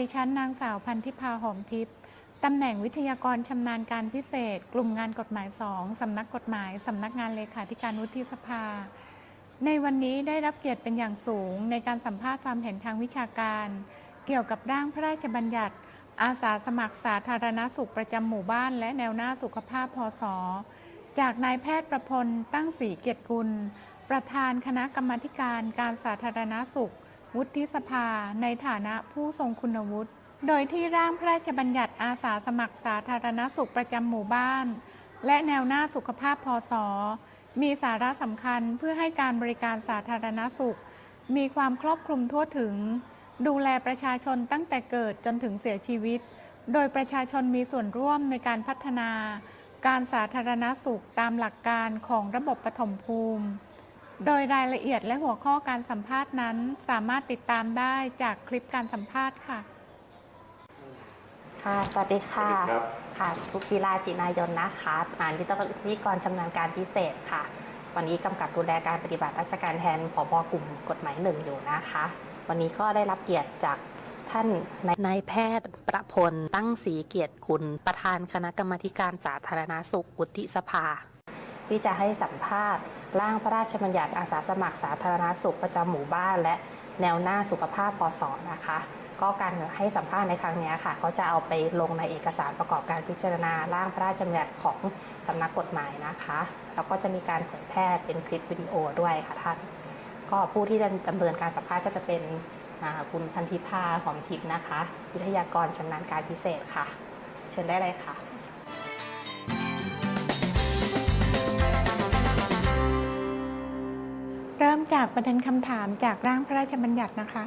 ดิฉันนางสาวพันธิพาหอมทิพย์ ตำแหน่งวิทยากรชำนาญการพิเศษ กลุ่มงานกฎหมาย2สำนักกฎหมายสำนักงานเลขาธิการวุฒิสภา ในวันนี้ได้รับเกียรติเป็นอย่างสูง ในการสัมภาษณ์ความเห็นทางวิชาการ เกี่ยวกับร่างพระราชบัญญัติ อาสาสมัครสาธารณสุขประจำหมู่บ้าน และแนวหน้าสุขภาพพศจากนายแพทย์ประพลตั้งศรีเกียรติกุล ประธานคณะกรรมาการการสาธารณสุข วุฒิสภา ในฐานะผู้ทรงคุณวุฒิ โดยที่ร่างพระราชบัญญัติอาสาสมัครสาธารณสุขประจำหมู่บ้าน และแนวหน้าสุขภาพพศ มีสาระสำคัญเพื่อให้การบริการสาธารณสุข มีความครอบคลุมทั่วถึง ดูแลประชาชนตั้งแต่เกิดจนถึงเสียชีวิต โดยประชาชนมีส่วนร่วมในการพัฒนา การสาธารณสุขตามหลักการของระบบปฐมภูมิ โดยรายละเอียดและหัวข้อการสัมภาษณ์นั้น สามารถติดตามได้จากคลิปการสัมภาษณ์ค่ะ ค่ะ สวัสดีค่ะ สวัสดีครับ ค่ะ สุธีราจินายนนะคะงานวิทยากรชำนาญการพิเศษค่ะ วันนี้กำกับดูแลการปฏิบัติราชการแทนผบกลุ่มกฎหมายหนึ่งอยู่นะคะ วันนี้ก็ได้รับเกียรติจากท่านนายแพทย์ประพล ตั้งศรีเกียรติคุณประธานคณะกรรมาธิการสาธารณสุขวุฒิสภา ที่จะให้สัมภาษณ์ ร่างพระราชบัญญัติอาสาสมัครสาธารณสุขประจำหมู่บ้าน และแนวหน้าสุขภาพปสนะคะ ก็การให้สัมภาษณ์ในครั้งนี้ค่ะ เขาจะเอาไปลงในเอกสารประกอบการพิจารณาร่างพระราชบัญญัติของสำนักกฎหมายนะคะ แล้วก็จะมีการเผยแพร่เป็นคลิปวิดีโอด้วยค่ะท่าน ก็ผู้ที่ดำเนินการสัมภาษณ์ก็จะเป็นคุณพันธิพาหอมทิพย์นะคะ วิทยากรชำนาญการพิเศษค่ะ เชิญได้เลยค่ะ จากประเด็นคำถามจากร่างพระราชบัญญัตินะคะ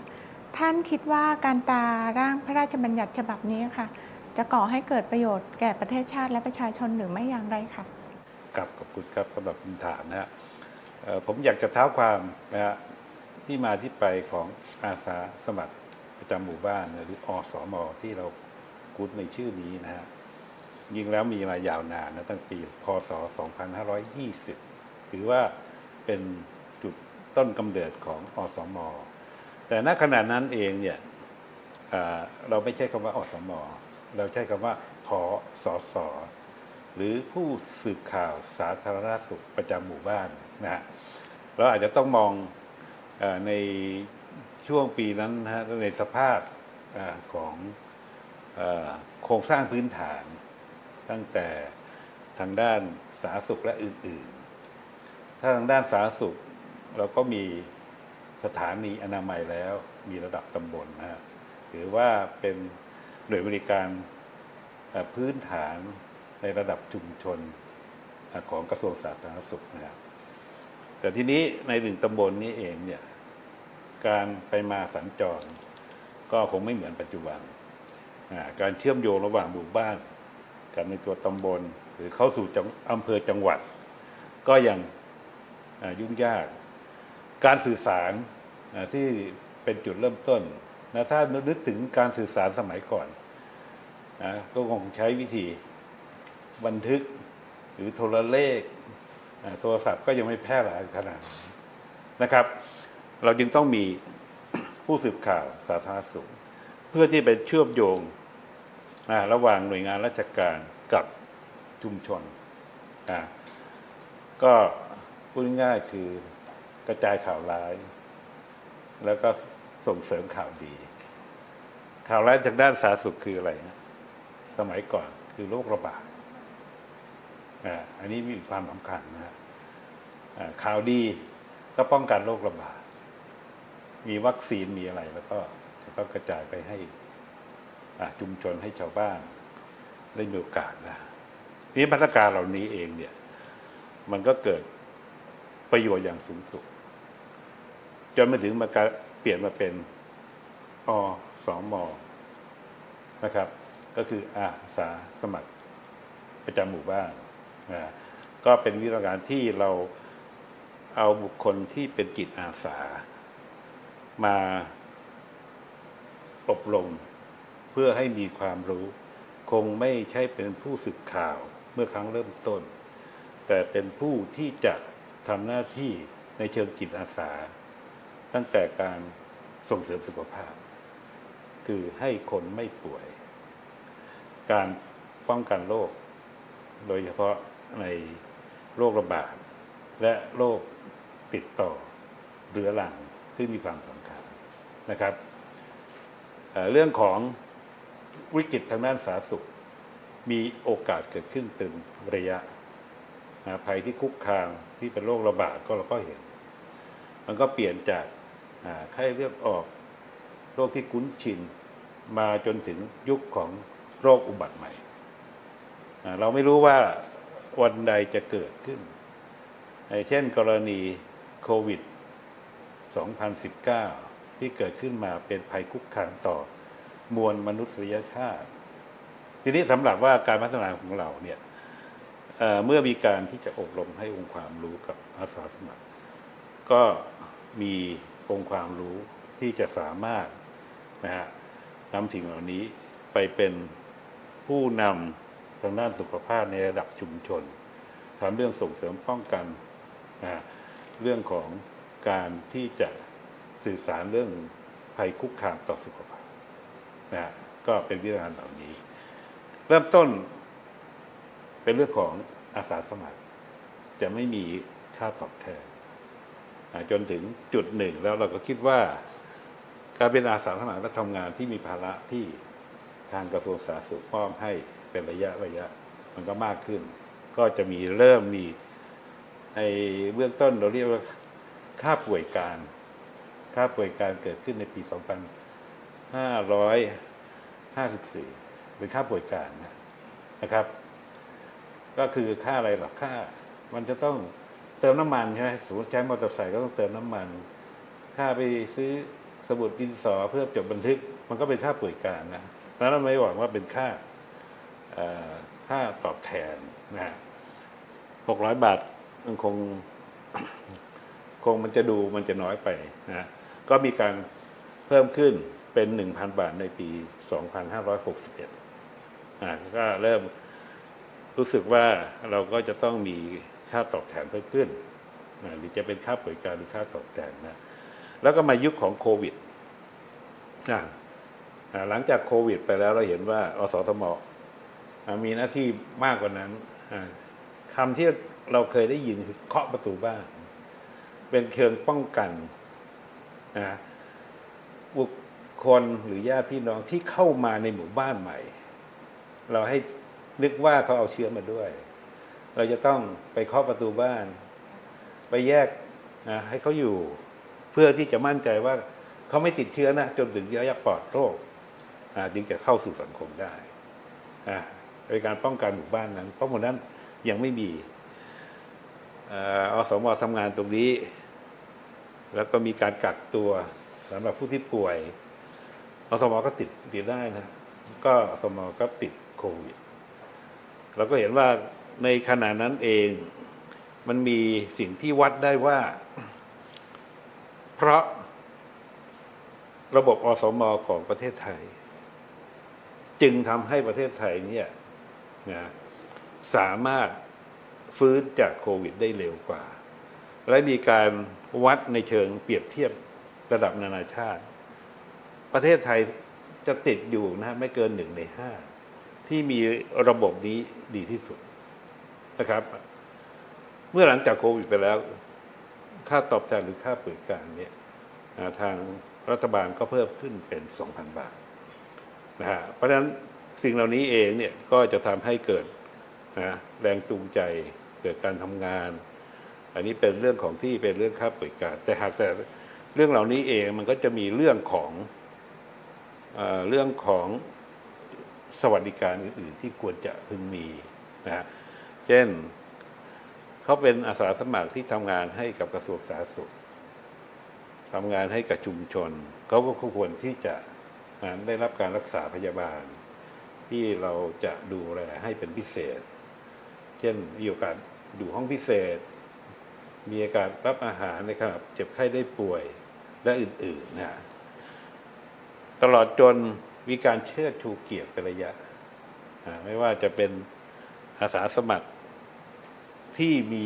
ท่านคิดว่าการตาร่างพระราชบัญญัติฉบับนี้ค่ะ จะก่อให้เกิดประโยชน์แก่ประเทศชาติและประชาชนหรือไม่อย่างไรคะกับขอบคุณครับสำหรับคำถามนะฮะผมอยากจะเท้าความนะฮะที่มาที่ไปของอาสาสมัครประจำหมู่บ้านหรืออสมที่เราคุ้นในชื่อนี้นะฮะยิงแล้วมีมายาวนานนะตั้งปีพศ 2520 ถือว่าเป็น ต้นกำเนิดของอสม แต่ณขณะนั้นเองเนี่ยเราไม่ใช่คำว่าอสม เราใช้คำว่าพอสอสอหรือผู้สืบข่าวสาธารณสุขประจำหมู่บ้านนะฮะเราอาจจะต้องมองอในช่วงปีนั้นนะฮะในสภาพอของอโครงสร้างพื้นฐาน ตั้งแต่ทางด้านสาธารณสุขและอื่น ๆ ถ้าทางด้านสาธารณสุข เราก็มีสถานีอนามัยแล้วมีระดับตำบลนะฮะถือว่าเป็นหน่วยบริการพื้นฐานในระดับชุมชนของกระทรวงสาธารณสุขนะครับแต่ทีนี้ในหนึ่งตำบลนี้เองเนี่ยการไปมาสัญจร ก็คงไม่เหมือนปัจจุบัน การเชื่อมโยงระหว่างหมู่บ้านกับในตัวตำบล หรือเข้าสู่อำเภอจังหวัด ก็ยังยุ่งยาก การสื่อสารที่เป็นจุดเริ่มต้นนะถ้านึกถึงการสื่อสารสมัยก่อนนะก็คงใช้วิธีบันทึกหรือโทรเลขโทรศัพท์ก็ยังไม่แพร่หลายขนาดนั้นะครับ เราจึงต้องมีผู้สืบข่าวสาธารณสุข เพื่อที่ไปเชื่อมโยงระหว่างหน่วยงานราชการกับชุมชน ก็พูดง่ายคือ กระจายข่าวร้าย แล้วก็ส่งเสริมข่าวดี ข่าวร้ายจากด้านสาธารณสุขคืออะไรนะสมัยก่อนคือโรคระบาดอ่าอันนี้มีความสำคัญนะข่าวดีก็ป้องกันโรคระบาด มีวัคซีนมีอะไร แล้วก็จะต้องกระจายไปให้อ่าชุมชนให้ชาวบ้านได้มีโอกาสนะนี่มาตรการเหล่านี้เองเนี่ย มันก็เกิดประโยชน์อย่างสูงสุด จนมาถึงมาการเปลี่ยนมาเป็นอสองมนะครับ ก็คืออาสาสมัครประจำหมู่บ้านนะก็เป็นวิธีการที่เราเอาบุคคลที่เป็นจิตอาสา มาอบรมเพื่อให้มีความรู้ คงไม่ใช่เป็นผู้สืบข่าวเมื่อครั้งเริ่มต้น แต่เป็นผู้ที่จะทำหน้าที่ในเชิงจิตอาสา ตั้งแต่การส่งเสริมสุขภาพ คือให้คนไม่ป่วย การป้องกันโรคโดยเฉพาะในโรคระบาด และโรคติดต่อเรื้อรังที่งมีความสำคัญนะครับเเรื่องของวิกฤตทางด้านสาธารณสุข มีโอกาสเกิดขึ้นเป็นระยะภัยที่คุกคามที่เป็นโรคระบาดก็เราก็เห็น มันก็เปลี่ยนจาก ไข้เลือดออกโรคที่คุ้นชินมาจนถึงยุคของโรคอุบัติใหม่ เราไม่รู้ว่าวันใดจะเกิดขึ้น เช่นกรณีโควิด 2019 ที่เกิดขึ้นมาเป็นภัยคุกคามต่อมวลมนุษยชาติ ทีนี้สำหรับว่าการพัฒนาของเราเนี่ยเเมื่อมีการที่จะอบรมให้องค์ความรู้กับอาสาสมัคร ก็มี องค์ความรู้ที่จะสามารถนะฮะนำสิ่งเหล่านี้ไปเป็นผู้นำทางด้านสุขภาพในระดับชุมชนทำเรื่องส่งเสริมป้องกันนะเรื่องของการที่จะสื่อสารเรื่องภัยคุกคามต่อสุขภาพนะฮะก็เป็นวิธีการเหล่านี้ เริ่มต้นเป็นเรื่องของอาสาสมัคร จะไม่มีค่าตอบแทน จนถึงจุดหนึ่งแล้วเราก็คิดว่า การเป็นอาสาสมัครและทำงานที่มีภาระที่ทางกระทรวงสาธารณสุขมอบให้เป็นระยะระยะมันก็มากขึ้น ก็จะมีเริ่มมีในเบื้องต้นเราเรียกว่าค่าป่วยการค่าป่วยการเกิดขึ้นในปี 2554 เป็นค่าป่วยการนะครับ ก็คือค่าอะไรหรอค่า มันจะต้อง เติมน้ำมันใช่ไหมสมมติใช้มอเตอร์ไซค์ก็ต้องเติมน้ำมัน ค่าไปซื้อสมุดดินสอเพื่อจดบันทึก มันก็เป็นค่าป่วยการนะแล้วเราไม่หวังว่าเป็นค่าค่าตอบแทนนะหกร้อยบาทมันคงคงมันจะดูมันจะน้อยไปนะก็มีการเพิ่มขึ้นเป็นหนึ่งพันบาทในปีสองพันห้าร้อยหกสิบเอ็ดอ่าก็เริ่มรู้สึกว่าเราก็จะต้องมี ค่าตอบแทนเพิ่มขึ้นนะหรือจะเป็นค่าบริการหรือค่าตอบแทนนะแล้วก็มายุคของโควิดอะอ่าหลังจากโควิด ไปแล้วเราเห็นว่าอสทมอ่ามีหน้าที่มากกว่านั้นอ่าคำที่เราเคยได้ยินคือเคาะประตูบ้าน เป็นเชิงป้องกันนะบุคคลหรือญาติพี่น้องที่เข้ามาในหมู่บ้านใหม่ เราให้นึกว่าเขาเอาเชื้อมาด้วย เราจะต้องไปเคาะประตูบ้าน ไปแยกนะให้เขาอยู่ เพื่อที่จะมั่นใจว่าเขาไม่ติดเชื้อนะจนถึงระยะปลอดโรคจึงจะเข้าสู่สังคมได้เป็นการป้องกันหมู่บ้านนั้น เพราะหมู่นั้นยังไม่มีอ่ออสมทำงานตรงนี้ แล้วก็มีการกักตัวสำหรับผู้ที่ป่วยอสมก็ติดติดได้นะ ก็อสมก็ติดโควิดเราก็เห็นว่า ในขณะนั้นเอง มันมีสิ่งที่วัดได้ว่า เพราะระบบอสมอของประเทศไทย จึงทำให้ประเทศไทยเนี่ยนะสามารถฟื้นจากโควิดได้เร็วกว่า และมีการวัดในเชิงเปรียบเทียบระดับนานาชาติ ประเทศไทยจะติดอยู่นะไม่เกินหนึ่งในห้าที่มีระบบนี้ดีที่สุด นะครับ เมื่อหลังจากโควิดไปแล้ว ค่าตอบแทนหรือค่าบริการเนี่ยทางรัฐบาลก็เพิ่มขึ้นเป็น 2,000 บาทนะฮะเพราะฉะนั้นสิ่งเหล่านี้เองเนี่ยก็จะทำให้เกิดนะแรงจูงใจเกิดการทำงาน อันนี้เป็นเรื่องของที่เป็นเรื่องค่าบริการ แต่หากแต่เรื่องเหล่านี้เองมันก็จะมีเรื่องของเอเรื่องของสวัสดิการอื่นๆที่ควรจะพึงมีนะฮะ เช่นเขาเป็นอาสาสมัครที่ทำงานให้กับกระทรวงสาธารณสุขทำงานให้กับชุมชนเขาก็ควรที่จะได้รับการรักษาพยาบาล ที่เราจะดูแลให้เป็นพิเศษ เช่นมีโอกาสอยู่ห้องพิเศษ มีอาการรับอาหารนะครับ เจ็บไข้ได้ป่วยและอื่นๆนะฮะตลอดจนมีการเชิดชูเกียรติเป็นระยะ ไม่ว่าจะเป็นอาสาสมัคร ที่มี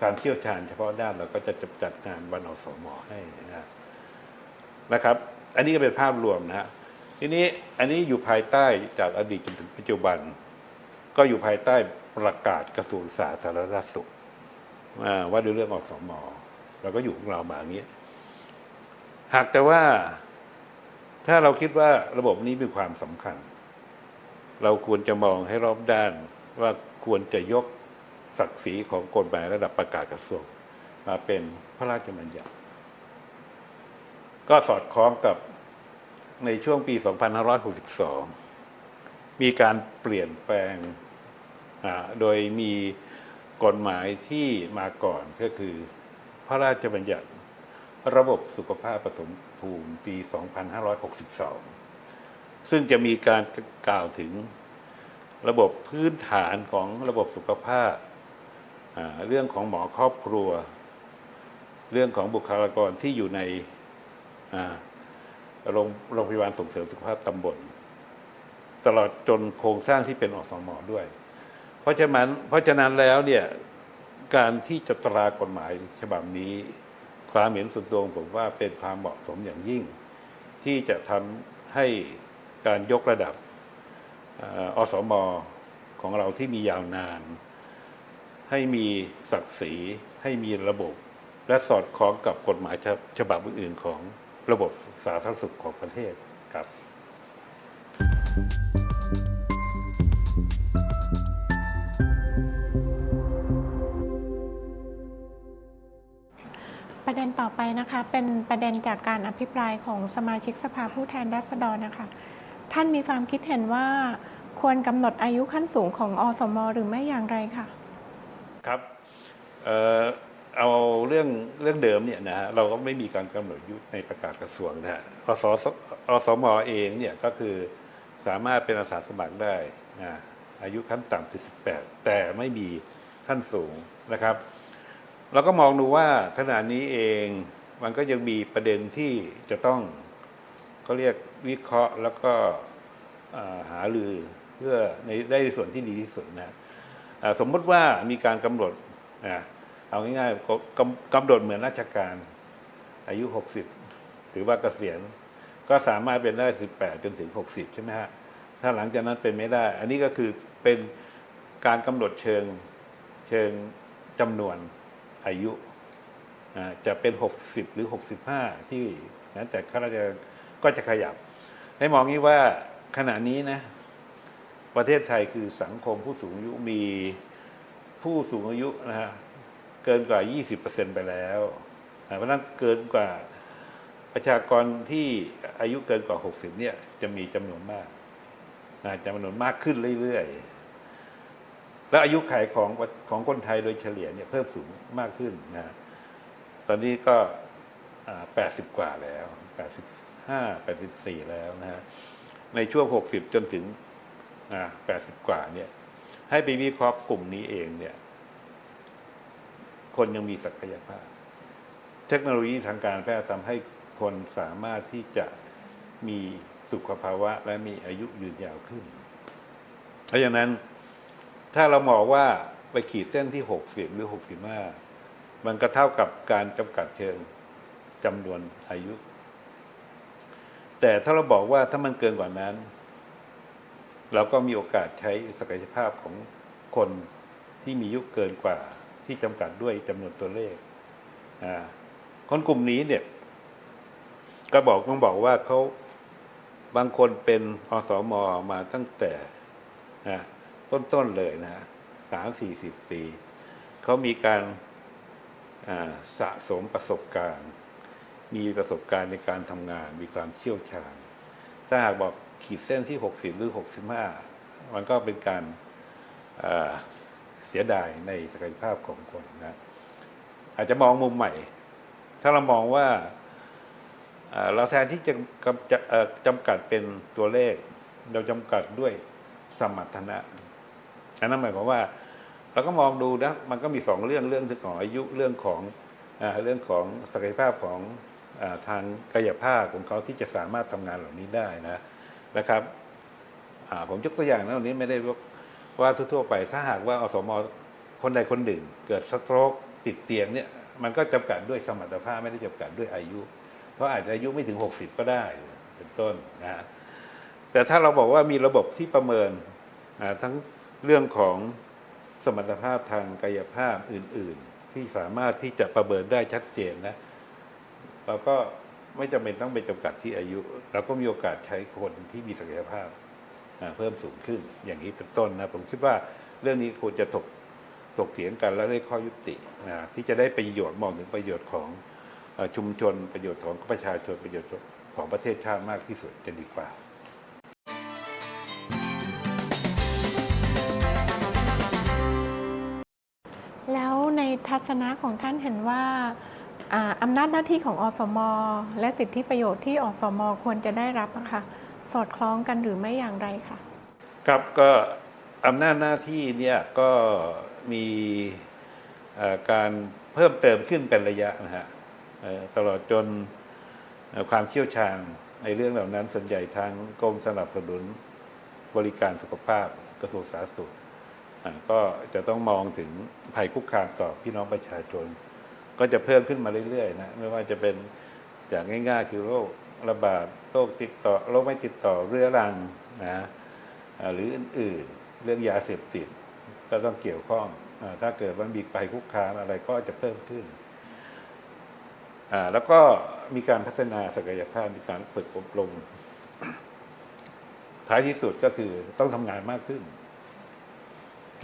ความเชี่ยวชาญเฉพาะด้านเราก็จะจัดจัดงานวันอสมอให้นะครับนะครับ อันนี้ก็เป็นภาพรวมนะฮะทีนี้อันนี้อยู่ภายใต้จากอดีตจนถึงปัจจุบัน ก็อยู่ภายใต้ประกาศกระทรวงสาธารณสุขว่าด้วยเรื่องอสมอเราก็อยู่ของเรามาอย่างนี้หากแต่ว่าถ้าเราคิดว่าระบบนี้มีความสำคัญ เราควรจะมองให้รอบด้านว่าควรจะยก ศักดิ์ศรีของกฎหมายระดับประกาศกระทรวงมาเป็นพระราชบัญญัติ ก็สอดคล้องกับในช่วงปี 2562 มีการเปลี่ยนแปลงโดยมีกฎหมายที่มาก่อนก็คือ พระราชบัญญัติระบบสุขภาพปฐมภูมิปี 2562 ซึ่งจะมีการกล่าวถึงระบบพื้นฐานของระบบสุขภาพ เรื่องของหมอครอบครัว เรื่องของบุคลากรที่อยู่ในโรงโรงพยาบาลส่งเสริมสุขภาพตำบล ตลอดจนโครงสร้างที่เป็นอสมด้วย เพราะฉะนั้นเพราะฉะนั้นแล้วเนี่ยการที่จะตรากฎหมายฉบับนี้ ความเห็นส่วนตัวงผมว่าเป็นความเหมาะสมอย่างยิ่ง ที่จะทำให้การยกระดับอออสมของเราที่มียาวนาน ให้มีศักดิ์ศรี ให้มีระบบ และสอดคล้องกับกฎหมายฉฉบับอื่นๆของระบบสาธารณสุขของประเทศครับประเด็นต่อไปนะคะเป็นประเด็นจากการอภิปรายของสมาชิกสภาผู้แทนราษฎรนะคะ ท่านมีความคิดเห็นว่าควรกำหนดอายุขั้นสูงของอสม หรือไม่อย่างไรคะ ครับเออเอาเรื่องเรื่องเดิมเนี่ยนะฮะเราก็ไม่มีการกำหนดอายุในประกาศกระทรวงนะฮะอสอสมเองเนี่ยก็คือสามารถเป็นอาสาสมัครได้นะอายุขั้นต่ำคือ 18 แต่ไม่มีขั้นสูงนะครับ เราก็มองดูว่าขณะนี้เองมันก็ยังมีประเด็นที่จะต้องเขาเรียกวิเคราะห์แล้วก็าหารือเพื่อในได้ส่วนที่ดีที่สุดนะ สมมติว่ามีการกำหนดเอาง่ายๆก็กำหนดเหมือนราชการ อายุ 60 ถือว่าเกษียณก็สามารถเป็นได้ 18 จนถึง 60 ใช่ไหมฮะ ถ้าหลังจากนั้นเป็นไม่ได้ อันนี้ก็คือเป็นการกำหนดเชิงเชิงจำนวนอายุจะเป็น 60 หรือ 65 ที่นั้นแต่ข้าราชการก็จะขยับ ให้มองนี้ว่าขณะนี้นะ ประเทศไทยคือสังคมผู้สูงอายุมีผู้สูงอายุนะฮะเกินกว่า 20%ไปแล้วเพราะนั้นเกินกว่าประชากรที่อายุเกินกว่า 60 เนี่ย จะมีจำนวนมากนะจำนวนมากขึ้นเรื่อยๆ แล้วอายุขัยของของคนไทยโดยเฉลี่ยเนี่ยเพิ่มสูงมากขึ้นนะตอนนี้ก็ 80 กว่าแล้ว 85 84 แล้วนะฮะในช่วง 60 จนถึง แปดสิบกว่าเนี่ย ให้ไปวิเคราะห์กลุ่มนี้เองเนี่ย คนยังมีศักยภาพ เทคโนโลยีทางการแพทย์ทำให้คนสามารถที่จะมีสุขภาวะและมีอายุยืนยาวขึ้น เพราะฉะนั้นถ้าเรามองว่าไปขีดเส้นที่หกสิบหรือหกสิบห้ามันก็เท่ากับการจำกัดเชิงจำนวนอายุ แต่ถ้าเราบอกว่าถ้ามันเกินกว่านั้น เราก็มีโอกาสใช้ศักยภาพของคนที่มีอายุเกินกว่าที่จำกัดด้วยจำนวนตัวเลขคนกลุ่มนี้เนี่ย ก็บอกต้องบอกว่าเขาบางคนเป็นอสมมาตั้งแต่ต้นๆเลยนะสามสี่สิบปี เขามีการสะสมประสบการณ์ มีประสบการณ์ในการทำงาน มีความเชี่ยวชาญ ถ้าหากบอก ขีดเส้นที่ 60 หรือ 65 มันก็เป็นการเสียดายในศักยภาพของคนนะอาจจะมองมุมใหม่ ถ้าเรามองว่าเราแทนที่จะจะจำกัดเป็นตัวเลข เราจำกัดด้วยสมรรถนะอันนั้นหมายความว่า เราก็มองดูนะมันก็มีสองเรื่องเรื่องของอายุเรื่องของอเรื่องของศักยภาพของอทางกายภาพของเขาที่จะสามารถทำงานเหล่านี้ได้นะ นะครับผมยกตัวอย่างนะวันนี้ไม่ได้ว่าทั่วๆไป ถ้าหากว่าอสมคนใดคนหนึ่ง เกิดสโตรกติดเตียงเนี่ยมันก็จำกัดด้วยสมรรถภาพไม่ได้จำกัดด้วยอายุเพราะอาจจะอายุไม่ถึง 60 ก็ได้เป็นต้นนะฮะแต่ถ้าเราบอกว่ามีระบบที่ประเมินอ่าทั้งเรื่องของสมรรถภาพทางกายภาพอื่น ๆ ที่สามารถที่จะประเมินได้ชัดเจนนะเราก็ ไม่จำเป็นต้องไปจำกัดที่อายุ เราก็มีโอกาสใช้คนที่มีศักยภาพเพิ่มสูงขึ้นอย่างนี้เป็นต้นนะผมคิดว่าเรื่องนี้ควรจะถกถกเถียงกันแล้วได้ข้อยุตินะที่จะได้ประโยชน์มองถึงประโยชน์ของอชุมชนประโยชน์ของประชาชนประโยชน์ของประเทศชาติมากที่สุดจะดีกว่าแล้วในทัศนะของท่านเห็นว่า อำนาจหน้าที่ของอสม และสิทธิประโยชน์ที่อสม ควรจะได้รับอะค่ะสอดคล้องกันหรือไม่อย่างไรคะครับก็อำนาจหน้าที่เนี่ยก็มีการเพิ่มเติมขึ้นเป็นระยะนะฮะตลอดจนความเชี่ยวชาญในเรื่องเหล่านั้นส่วนใหญ่ทางกรมสนับสนุนบริการสุขภาพกระทรวงสาธารณสุขก็จะต้องมองถึงภัยคุกคามต่อพี่น้องประชาชน ก็จะเพิ่มขึ้นมาเรื่อยๆนะไม่ว่าจะเป็นอย่างง่าย ๆ คือโรคระบาดโรคติดต่อโรคไม่ติดต่อเรื้อรังนะหรืออื่นๆ เรื่องยาเสพติด ก็ต้องเกี่ยวข้องอถ้าเกิดมันมีภัยคุกคามอะไรก็จะเพิ่มขึ้น แล้วก็มีการพัฒนาศักยภาพมีการฝึกอบรม ท้ายที่สุดก็คือต้องทำงานมากขึ้น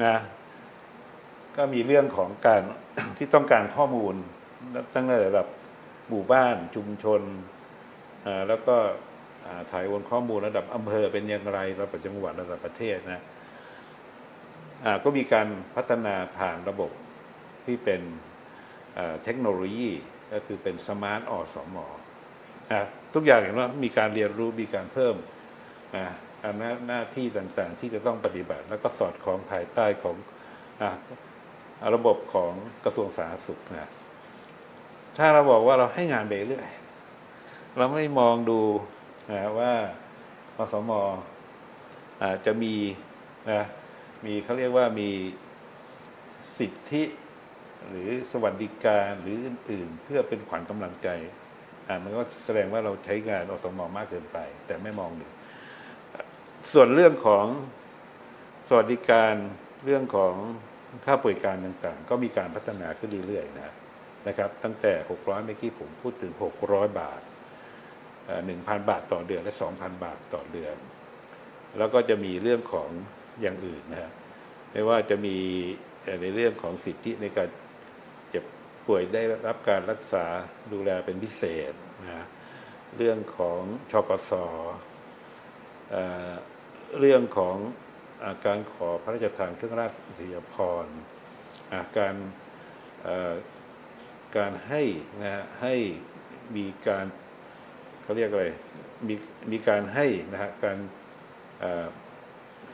นะ ก็มีเรื่องของการ ที่ต้องการข้อมูลตั้งแต่ระดับหมู่บ้านชุมชน แล้วก็ถ่ายโอนข้อมูลระดับอำเภอเป็นอย่างไรระดับจังหวัดระดับประเทศนะก็มีการพัฒนาผ่านระบบที่เป็นเทคโนโลยีก็คือเป็นสมาร์ทอสมนะทุกอย่างเห็นว่ามีการเรียนรู้มีการเพิ่มอำนาจหน้าที่ต่างๆ ที่จะต้องปฏิบัติ แล้วก็สอดคล้องภายใต้ของ ระบบของกระทรวงสาธารณสุขนะถ้าเราบอกว่าเราให้งานไปเรื่อยเราไม่มองดูนะว่าอสมอาจจะมีนะมีเขาเรียกว่ามีสิทธิ หรือสวัสดิการหรืออื่นๆ เพื่อเป็นขวัญกำลังใจอ่ามันก็แสดงว่าเราใช้งานอสมมากเกินไป แต่ไม่มองดูส่วนเรื่องของสวัสดิการเรื่องของ ค่าป่วยการต่างๆ ก็มีการพัฒนาขึ้นเรื่อยๆนะนะครับ ตั้งแต่ 600 เมื่อกี้ผมพูดถึง 600 บาทหนึ่งพันบาทต่อเดือนและสองพันบาทต่อเดือน แล้วก็จะมีเรื่องของอย่างอื่นนะฮะไม่ว่าจะมีในเรื่องของสิทธิในการเจ็บป่วยได้รับการรักษาดูแลเป็นพิเศษนะฮะเรื่องของชกสเอ่อเรื่องของ การขอพระราชทานเครื่องราชอิสริยาภรณ์อะการการให้นะฮะให้มีการเขาเรียกอะไรมีมีการให้นะฮะการ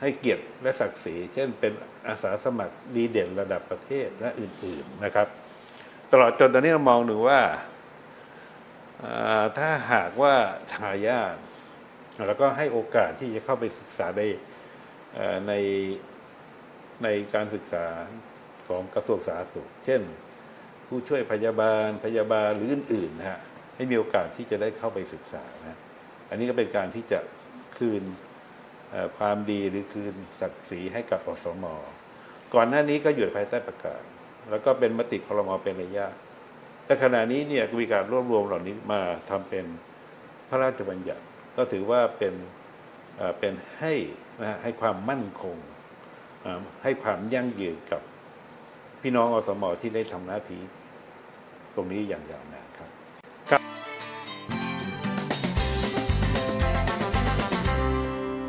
ให้เกียรติและศักดิ์ศรี เช่นเป็นอาสาสมัครดีเด่นระดับประเทศและอื่น ๆนะครับ ตลอดจนตอนนี้เรามองดูว่าอ่าถ้าหากว่าทายาทแล้วก็ให้โอกาสที่จะเข้าไปศึกษาใน ในในการศึกษาของกระทรวงสาธารณสุข เช่น ผู้ช่วยพยาบาลพยาบาลหรืออื่นๆนะฮะให้มีโอกาสที่จะได้เข้าไปศึกษานะอันนี้ก็เป็นการที่จะคืนความดีหรือคืนศักดิ์ศรีให้กับอสมก่อนหน้านี้ก็อยู่ภายใต้ประกาศ แล้วก็เป็นมติครมเป็นระยะ แต่ขณะนี้เนี่ยมีการรวบรวมเหล่านี้มาทำเป็นพระราชบัญญัติ ก็ถือว่าเป็น เอ่อเป็นให้นะฮะให้ความมั่นคงเอ่อให้ความยั่งยืนกับพี่น้องอสมที่ได้ทำหน้าที่ตรงนี้อย่างยาวนานครับ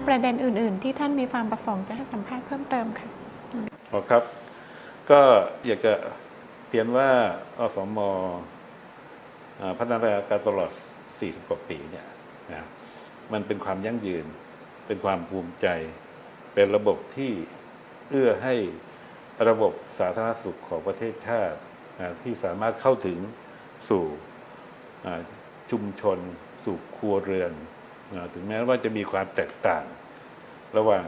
ประเด็นอื่น ๆ ที่ท่านมีความประสงค์จะให้สัมภาษณ์เพิ่มเติมค่ะอ๋อครับ ก็อยากจะเรียนว่าอสมอ่าพัฒนาการตลอด 40 กว่าปีเนี่ยนะมันเป็นความยั่งยืน เป็นความภูมิใจ เป็นระบบที่เอื้อให้ระบบสาธารณสุขของประเทศชาติที่สามารถเข้าถึงสู่ชุมชน สู่ครัวเรือน ถึงแม้ว่าจะมีความแตกต่างระหว่าง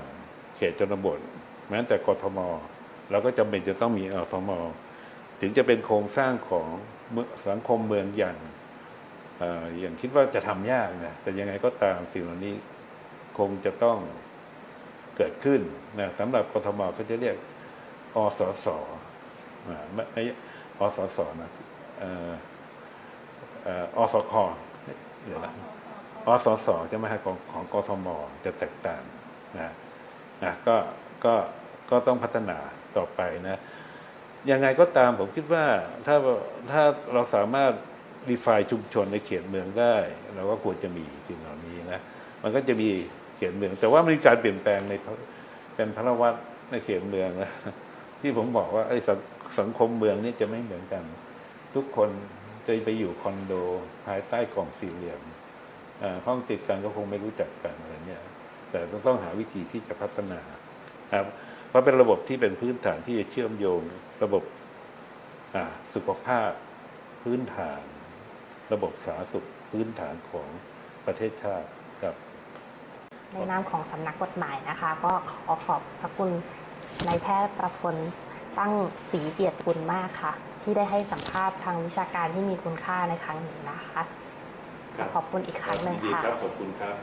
เขตชนบท แม้แต่กทมเราก็จำเป็นจะต้องมีอสมถึงจะเป็นโครงสร้างของสังคมเมืองอย่างอย่างคิดว่าจะทำยากนะแต่ยังไงก็ตามสิ่งเหล่านี้ คงจะต้องเกิดขึ้นนะสำหรับกทมก็จะเรียกอสสไม่ไม่อสสนะอสคเดี๋ยวนะอสสจะไม่ให้ของของกทมจะแตกต่างนะนะก็ก็ก็ต้องพัฒนาต่อไปนะยังไงก็ตามผมคิดว่าถ้าถ้าเราสามารถดีไฟชุมชนในเขตเมืองได้ เราก็ควรจะมีสิ่งเหล่านี้นะ มันก็จะมี ขตเมือง แต่ว่ามันมีการเปลี่ยนแปลงในเป็นพระวัตรในเขตเมืองนะที่ผมบอกว่าไอ้สังสังคมเมืองนี่จะไม่เหมือนกัน ทุกคนจะไปอยู่คอนโดภายใต้กล่องสี่เหลี่ยมห้องติดกันก็คงไม่รู้จักกันอะไรเงี้ยแต่ต้องต้องหาวิธีที่จะพัฒนาครับเพราะเป็นระบบที่เป็นพื้นฐานที่จะเชื่อมโยง ระบบสุขภาพพื้นฐาน ระบบสาธารณสุขพื้นฐานของประเทศชาติครับ ในนามของสำนักกฎหมายนะคะ ก็ขอขอบพระคุณนายแพทย์ประพลตั้งศรีเกียรติกุลมากค่ะ ที่ได้ให้สัมภาษณ์ทางวิชาการที่มีคุณค่าในครั้งนี้นะคะ ขอบคุณอีกครั้งหนึ่งค่ะ ขอบคุณครับ